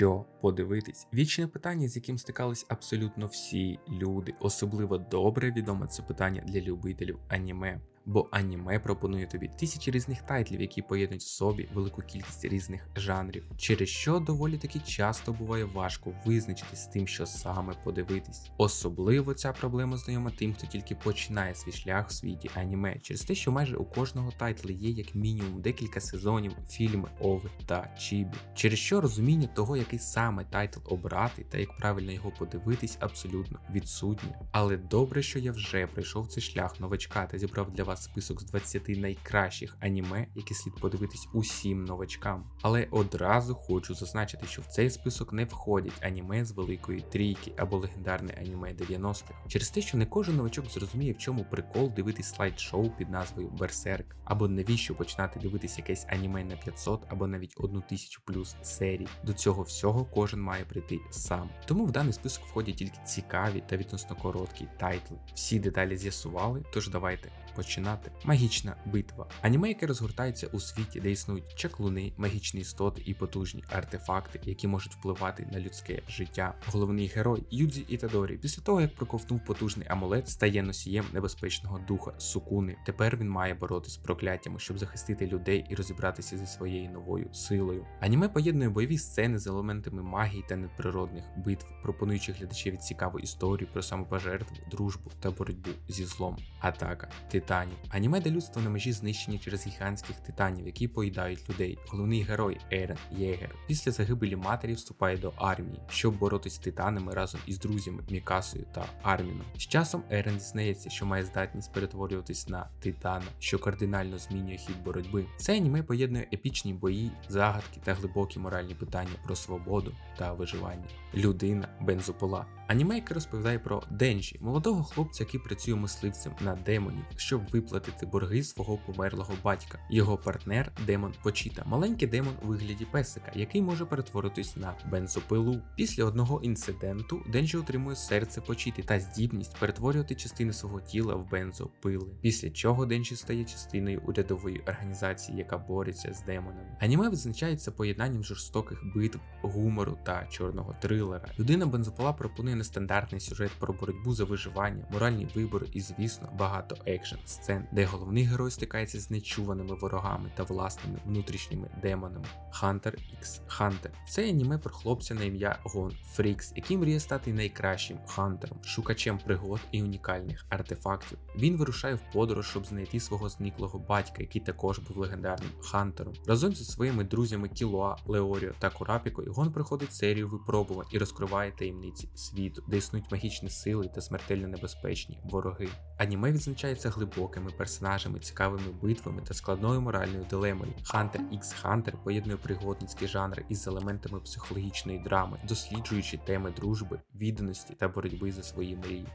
Що подивитись? Вічне питання, з яким стикались абсолютно всі люди. Особливо добре відоме це питання для любителів аніме. Бо аніме пропонує тобі тисячі різних тайтлів, які поєднують в собі велику кількість різних жанрів, через що доволі таки часто буває важко визначитись з тим, що саме подивитись. Особливо ця проблема знайома тим, хто тільки починає свій шлях в світі аніме, через те, що майже у кожного тайтла є як мінімум декілька сезонів, фільми, ови та чібі, через що розуміння того, який саме тайтл обрати та як правильно його подивитись, абсолютно відсутнє. Але добре, що я вже пройшов цей шлях новачка та зібрав для вас список з 20 найкращих аніме, які слід подивитись усім новачкам. Але одразу хочу зазначити, що в цей список не входять аніме з великої трійки або легендарне аніме 90-х, через те, що не кожен новачок зрозуміє, в чому прикол дивитись слайд-шоу під назвою Берсерк, або навіщо починати дивитись якесь аніме на 500 або навіть 1000 плюс серій. До цього всього кожен має прийти сам. Тому в даний список входять тільки цікаві та відносно короткі тайтли. Всі деталі з'ясували, тож давайте починати. Магічна битва. Аніме, яке розгортається у світі, де існують чаклуни, магічні істоти і потужні артефакти, які можуть впливати на людське життя. Головний герой Юдзі Ітадорі, після того як проковтнув потужний амулет, стає носієм небезпечного духа Сукуни. Тепер він має боротися з прокляттями, щоб захистити людей і розібратися зі своєю новою силою. Аніме поєднує бойові сцени з елементами магії та надприродних битв, пропонуючи глядачеві цікаву історію про самопожертву, дружбу та боротьбу зі злом. Атака титанів. Аніме де людство на межі знищення через гігантських титанів, які поїдають людей. Головний герой Ерен Єгер після загибелі матері вступає до армії, щоб боротись з титанами разом із друзями Мікасою та Арміном. З часом Ерен дізнається, що має здатність перетворюватись на титана, що кардинально змінює хід боротьби. Це аніме поєднує епічні бої, загадки та глибокі моральні питання про свободу та виживання. Людина бензопола. Аніме, яке розповідає про Денджі, молодого хлопця, який працює мисливцем на демонів, щоб виплатити борги свого померлого батька. Його партнер демон Почіта, маленький демон у вигляді песика, який може перетворитись на бензопилу. Після одного інциденту Денджі отримує серце Почіти та здібність перетворювати частини свого тіла в бензопили. Після чого Денджі стає частиною урядової організації, яка бореться з демонами. Аніме визначається поєднанням жорстоких битв, гумору та чорного трилера. Людина бензопила пропонує нестандартний сюжет про боротьбу за виживання, моральні вибори і, звісно, багато екшен сцен, де головний герой стикається з нечуваними ворогами та власними внутрішніми демонами. Hunter X Hunter це аніме про хлопця на ім'я Гон Фрікс, який мріє стати найкращим хантером, шукачем пригод і унікальних артефактів. Він вирушає в подорож, щоб знайти свого зниклого батька, який також був легендарним хантером. Разом зі своїми друзями Кілоа, Леоріо та Курапікою Гон проходить серію випробувань і розкриває таємниці світу, де існують магічні сили та смертельно небезпечні вороги. Аніме відзначається глибокими персонажами, цікавими битвами та складною моральною дилемою. Hunter x Hunter поєднує пригодницький жанр із елементами психологічної драми, досліджуючи теми дружби, відданості та боротьби за свої мрії.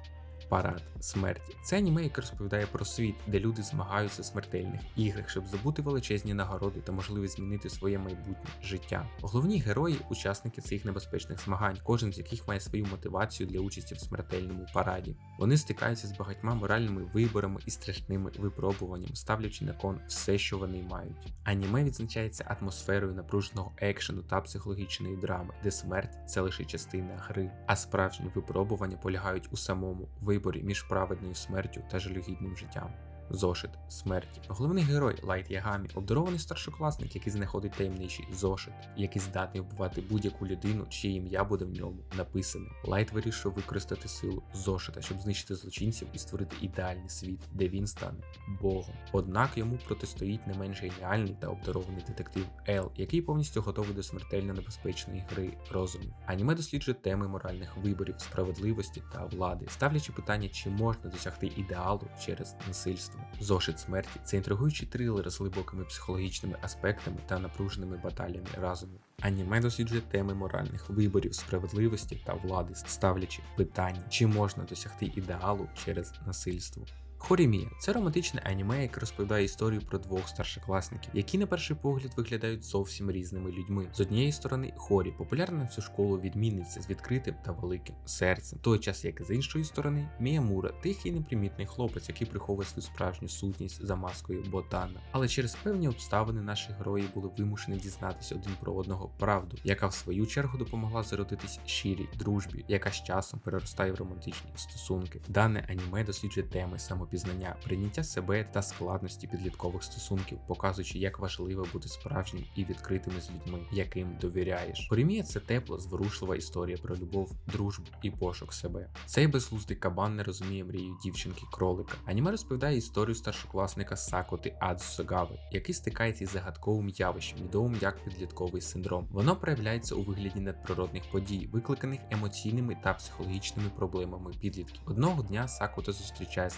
Парад смерті це аніме, яке розповідає про світ, де люди змагаються в смертельних іграх, щоб здобути величезні нагороди та можливість змінити своє майбутнє життя. Головні герої учасники цих небезпечних змагань, кожен з яких має свою мотивацію для участі в смертельному параді. Вони стикаються з багатьма моральними виборами і страшними випробуваннями, ставлячи на кон все, що вони мають. Аніме відзначається атмосферою напруженого екшену та психологічної драми, де смерть це лише частина гри, а справжні випробування полягають у самому виборі між праведною смертю та жалюгідним життям. Зошит смерті. Головний герой Лайт Ягамі, обдарований старшокласник, який знаходить таємничий зошит, який здатний вбивати будь-яку людину, чиє ім'я буде в ньому написане. Лайт вирішив використати силу зошита, щоб знищити злочинців і створити ідеальний світ, де він стане Богом. Однак йому протистоїть не менш геніальний та обдарований детектив Ел, який повністю готовий до смертельно небезпечної гри розуму. Аніме досліджує теми моральних виборів, справедливості та влади, ставлячи питання, чи можна досягти ідеалу через насильство. Зошит смерті це інтригуючий трилер з глибокими психологічними аспектами та напруженими баталіями разом. Аніме досліджує теми моральних виборів, справедливості та влади, ставлячи питання, чи можна досягти ідеалу через насильство. Хорімія це романтичне аніме, яке розповідає історію про двох старшокласників, які на перший погляд виглядають зовсім різними людьми. З однієї сторони, Хорі популярна на всю школу відмінниця з відкритим та великим серцем, той час як з іншої сторони, Міямура тихий непримітний хлопець, який приховує свою справжню сутність за маскою ботана. Але через певні обставини наші герої були вимушені дізнатися один про одного правду, яка в свою чергу допомогла зародитись щирій дружбі, яка з часом переростає в романтичні стосунки. Дане аніме досліджує теми самопізнання, прийняття себе та складності підліткових стосунків, показуючи, як важливо бути справжнім і відкритим з людьми, яким довіряєш. Хорімія це тепла, зворушлива історія про любов, дружбу і пошук себе. Цей безглуздий кабан не розуміє мрію дівчинки-кролика. Аніме розповідає історію старшокласника Сакоти Адзугави, який стикається із загадковим явищем, відомим як підлітковий синдром. Воно проявляється у вигляді надприродних подій, викликаних емоційними та психологічними проблемами підлітків. Одного дня Сакота зустрічає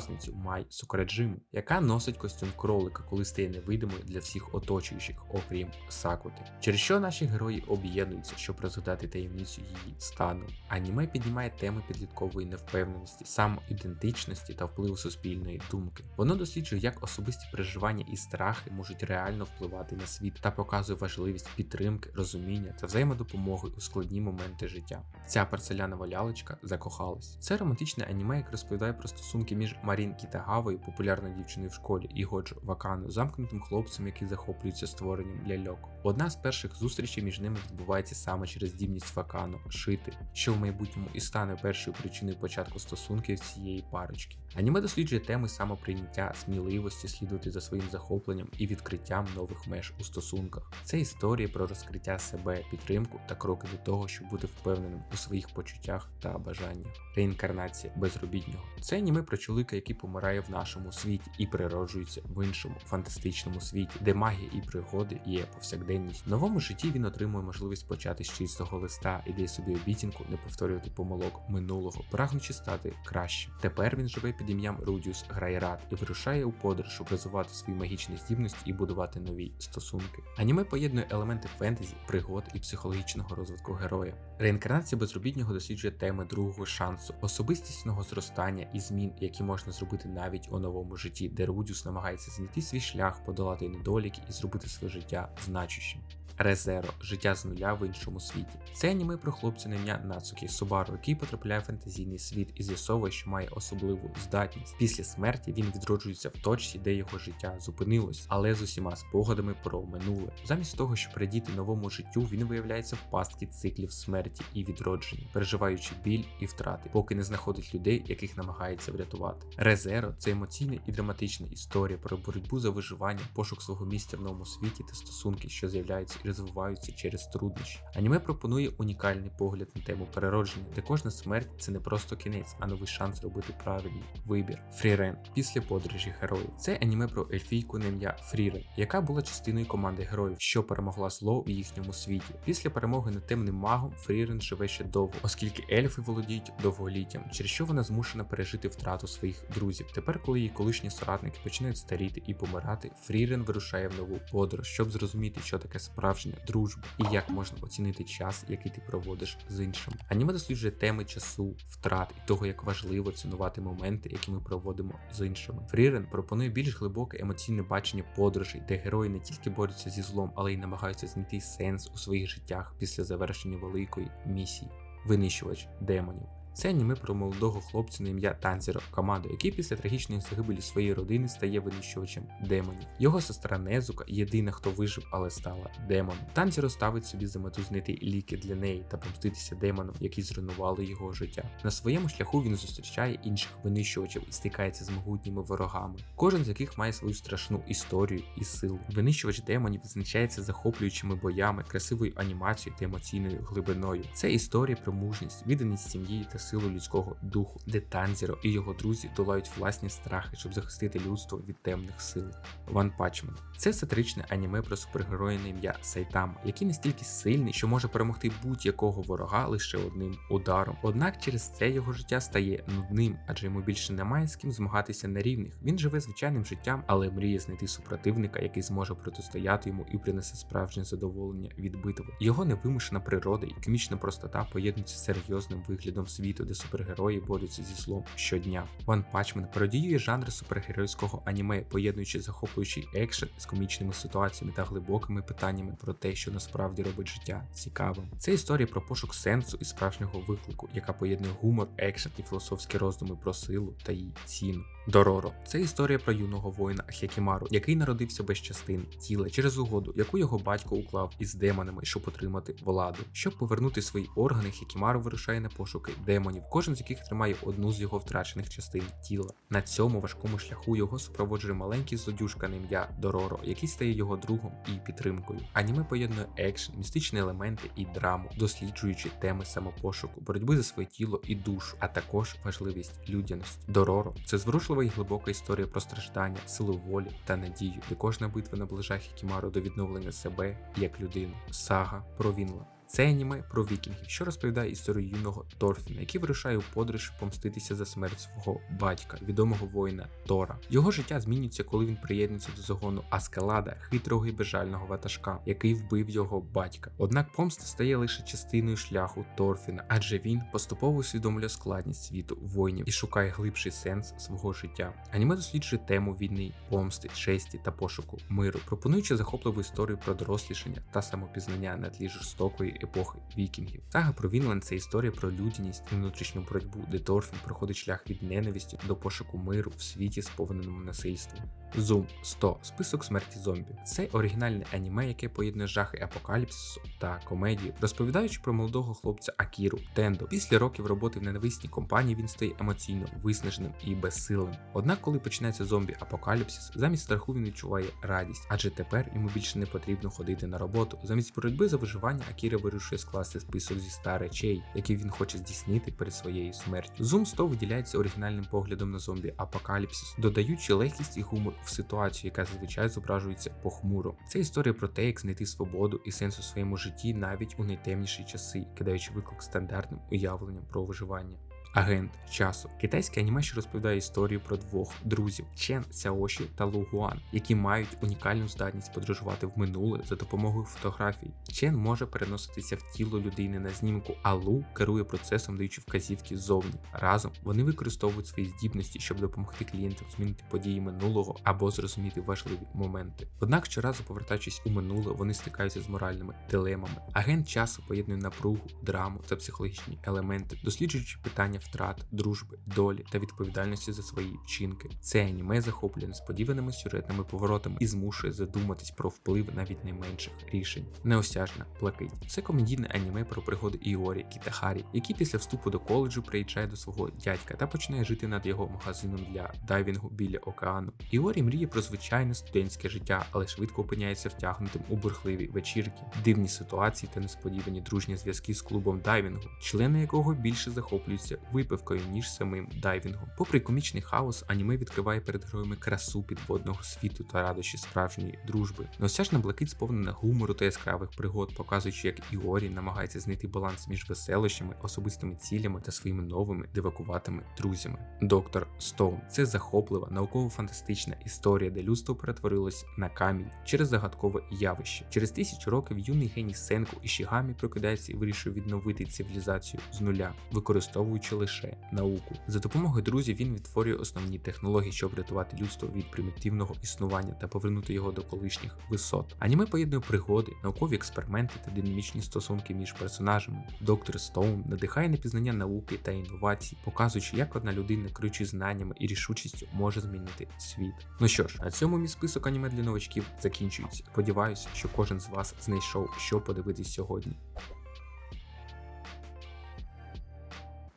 старшокласницю Май Сукареджиму, яка носить костюм кролика, коли стає невидимою для всіх оточуючих, окрім Сакоти. Через що наші герої об'єднуються, щоб розгадати таємницю її стану. Аніме піднімає теми підліткової невпевненості, самоідентичності та впливу суспільної думки. Воно досліджує, як особисті переживання і страхи можуть реально впливати на світ та показує важливість підтримки, розуміння та взаємодопомоги у складні моменти життя. Ця порцелянова лялечка закохалась. Це романтичне аніме, яке розповідає про стосунки між Марін Кітагавою, популярною дівчиною в школі, і Годжо Вакану, замкнутим хлопцем, який захоплюється створенням ляльок. Одна з перших зустрічей між ними відбувається саме через здібність Вакану шити, що в майбутньому і стане першою причиною початку стосунків цієї парочки. Аніме досліджує теми самоприйняття, сміливості слідувати за своїм захопленням і відкриттям нових меж у стосунках. Це історія про розкриття себе, підтримку та кроки до того, щоб бути впевненим у своїх почуттях та бажаннях. Реінкарнація безробітнього це аніме про чоловіка, який помирає в нашому світі і природжується в іншому фантастичному світі, де магія і пригоди є повсякденність. В новому житті він отримує можливість почати з чистого листа і дає собі обіцянку не повторювати помилок минулого, прагнучи стати кращим. Тепер він живе під ім'ям Рудіус Грайрат і вирушає у подорож, щоб розвивати свої магічні здібності і будувати нові стосунки. Аніме поєднує елементи фентезі, пригод і психологічного розвитку героя. Реінкарнація безробітнього досліджує теми другого шансу, особистісного зростання і змін, які можна зробити навіть у новому житті, де Рудіус намагається знайти свій шлях, подолати недоліки і зробити своє життя значущим. Резеро життя з нуля в іншому світі. Це аніме про хлопця на ім'я Нацукі Субару, який потрапляє в фентезійний світ і з'ясовує, що має особливу здатність. Після смерті він відроджується в точці, де його життя зупинилось, але з усіма спогадами про минуле. Замість того, щоб радіти новому життю, він виявляється в пастки циклів смерті і відродження, переживаючи біль і втрати, поки не знаходить людей, яких намагається врятувати. Резеро це емоційна і драматична історія про боротьбу за виживання, пошук свого місця в новому світі та стосунки, що з'являються і розвиваються через труднощі. Аніме пропонує унікальний погляд на тему переродження, де кожна смерть це не просто кінець, а новий шанс зробити правильний вибір. Фрірен після подорожі героїв. Це аніме про ельфійку на ім'я Фрірен, яка була частиною команди героїв, що перемогла зло в їхньому світі. Після перемоги над темним магом Фрірен живе ще довго, оскільки ельфи володіють довголіттям, через що вона змушена пережити втрату своїх друзів. Тепер, коли її колишні соратники починають старіти і помирати, Фрірен вирушає в нову подорож, щоб зрозуміти, що таке справжня дружба і як можна оцінити час, який ти проводиш з іншим. Аніме досліджує теми часу, втрат і того, як важливо цінувати моменти, які ми проводимо з іншими. Фрірен пропонує більш глибоке емоційне бачення подорожей, де герої не тільки борються зі злом, але й намагаються знайти сенс у своїх життях після завершення великої місії. Винищувач демонів. Це аніме про молодого хлопця на ім'я Танзіро Камадо, який після трагічної загибелі своєї родини стає винищувачем демонів. Його сестра Незука єдина, хто вижив, але стала демоном. Танзіро ставить собі за мету знайти ліки для неї та помститися демонам, які зруйнували його життя. На своєму шляху він зустрічає інших винищувачів і стикається з могутніми ворогами, кожен з яких має свою страшну історію і силу. Винищувач демонів відзначається захоплюючими боями, красивою анімацією та емоційною глибиною. Це історія про мужність, відданість сім'ї та силу людського духу, де Танзіро і його друзі долають власні страхи, щоб захистити людство від темних сил. Ван Пачмен це сатиричне аніме про супергероя на ім'я Сайтама, який настільки сильний, що може перемогти будь-якого ворога лише одним ударом. Однак через це його життя стає нудним, адже йому більше немає з ким змагатися на рівних. Він живе звичайним життям, але мріє знайти супротивника, який зможе протистояти йому і принесе справжнє задоволення від битви. Його невимушена природа і комічна простота поєднуються з серйозним виглядом світу світу, де супергерої борються зі злом щодня. One Punch Man пародіює жанр супергеройського аніме, поєднуючи захоплюючий екшен з комічними ситуаціями та глибокими питаннями про те, що насправді робить життя цікавим. Це історія про пошук сенсу і справжнього виклику, яка поєднує гумор, екшен і філософські роздуми про силу та її ціну. Дороро це історія про юного воїна Хекімару, який народився без частин тіла через угоду, яку його батько уклав із демонами, щоб отримати владу. Щоб повернути свої органи, Хекімару вирушає на пошуки демонів, кожен з яких тримає одну з його втрачених частин тіла. На цьому важкому шляху його супроводжує маленький злодюжка на ім'я Дороро, який стає його другом і підтримкою. Аніме поєднує екшен, містичні елементи і драму, досліджуючи теми самопошуку, боротьби за своє тіло і душу, а також важливість людяності. Дороро це зворушлива і глибока історія про страждання, силу волі та надію, де кожна битва наближає Хікімару до відновлення себе як людини. Сага про Вінла. Це аніме про вікінгів, що розповідає історію юного Торфіна, який вирушає у подорож помститися за смерть свого батька, відомого воїна Тора. Його життя змінюється, коли він приєднується до загону Аскелада, хитрого і безжального ватажка, який вбив його батька. Однак помста стає лише частиною шляху Торфіна, адже він поступово усвідомлює складність світу воїнів і шукає глибший сенс свого життя. Аніме досліджує тему війни, помсти, честі та пошуку миру, пропонуючи захопливу історію про дорослішання та самопізнання на тлі жорстокої епохи вікінгів. Сага про Вінланд це історія про людяність і внутрішню боротьбу, де Торфін проходить шлях від ненависті до пошуку миру в світі, сповненому насильством. Zoom 100 список смерті зомбі. Це оригінальне аніме, яке поєднує жахи апокаліпсису та комедію, розповідаючи про молодого хлопця Акіру Тендо. Після років роботи в ненависній компанії він стає емоційно виснаженим і безсилим. Однак, коли починається зомбі апокаліпсис, замість страху він відчуває радість, адже тепер йому більше не потрібно ходити на роботу. Замість боротьби за виживання Акіра вирішує скласти список зі ста речей, які він хоче здійснити перед своєю смертю. Zoom 100 виділяється оригінальним поглядом на зомбі апокаліпсис, додаючи легкість і гумор в ситуацію, яка зазвичай зображується похмуро. Це історія про те, як знайти свободу і сенс у своєму житті навіть у найтемніші часи, кидаючи виклик стандартним уявленням про виживання. Агент часу китайське аніме, що розповідає історію про двох друзів Чен Сяоші та Лу Гуан, які мають унікальну здатність подорожувати в минуле за допомогою фотографій. Чен може переноситися в тіло людини на знімку, а Лу керує процесом, даючи вказівки ззовні. Разом вони використовують свої здібності, щоб допомогти клієнтам змінити події минулого або зрозуміти важливі моменти. Однак, щоразу повертаючись у минуле, вони стикаються з моральними дилемами. Агент часу поєднує напругу, драму та психологічні елементи, досліджуючи питання втрат, дружби, долі та відповідальності за свої вчинки. Це аніме захоплює несподіваними сюжетними поворотами і змушує задуматись про вплив навіть найменших рішень. Неосяжна блакить. Це комедійне аніме про пригоди Іорі Кітахарі, який після вступу до коледжу приїжджає до свого дядька та починає жити над його магазином для дайвінгу біля океану. Іорі мріє про звичайне студентське життя, але швидко опиняється втягнутим у бурхливі вечірки, дивні ситуації та несподівані дружні зв'язки з клубом дайвінгу, члени якого більше захоплюються випивкою, ніж самим дайвінгом. Попри комічний хаос, аніме відкриває перед героями красу підводного світу та радощі справжньої дружби. Неосяжна блакить сповнена гумору та яскравих пригод, показуючи, як Іорі намагається знайти баланс між веселощами, особистими цілями та своїми новими дивакуватими друзями. Доктор Стоун це захоплива, науково-фантастична історія, де людство перетворилось на камінь через загадкове явище. Через тисячу років юний геній Сенку Ішігамі прокидається і вирішує відновити цивілізацію з нуля, використовуючи лише науку. За допомогою друзів він відтворює основні технології, щоб врятувати людство від примітивного існування та повернути його до колишніх висот. Аніме поєднує пригоди, наукові експерименти та динамічні стосунки між персонажами. Доктор Стоун надихає на пізнання науки та інновацій, показуючи, як одна людина, керуючи знаннями і рішучістю, може змінити світ. Ну що ж, на цьому мій список аніме для новачків закінчується. Сподіваюся, що кожен з вас знайшов, що подивитись сьогодні.